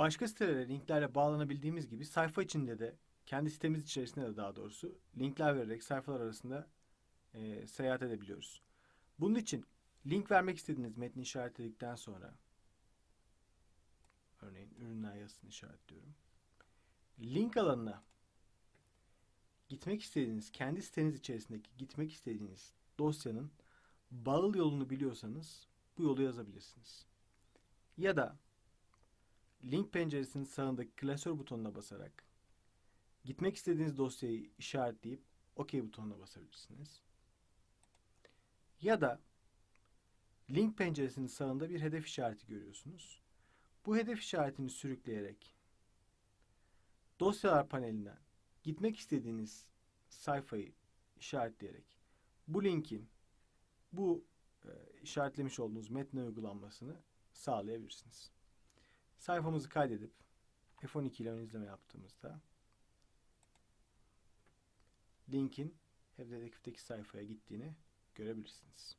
başka sitelere linklerle bağlanabildiğimiz gibi sayfa içinde de kendi sitemiz içerisinde de daha doğrusu linkler vererek sayfalar arasında e, seyahat edebiliyoruz. Bunun için link vermek istediğiniz metni işaretledikten sonra örneğin ürünler yazısını işaretliyorum. Link alanına gitmek istediğiniz, kendi siteniz içerisindeki gitmek istediğiniz dosyanın bağıl yolunu biliyorsanız bu yolu yazabilirsiniz. Ya da link penceresinin sağındaki klasör butonuna basarak gitmek istediğiniz dosyayı işaretleyip OK butonuna basabilirsiniz. Ya da link penceresinin sağında bir hedef işareti görüyorsunuz. Bu hedef işaretini sürükleyerek dosyalar panelinden gitmek istediğiniz sayfayı işaretleyerek bu linkin bu e, işaretlemiş olduğunuz metne uygulanmasını sağlayabilirsiniz. Sayfamızı kaydedip F12 ile ön izleme yaptığımızda linkin hedefdeki sayfaya gittiğini görebilirsiniz.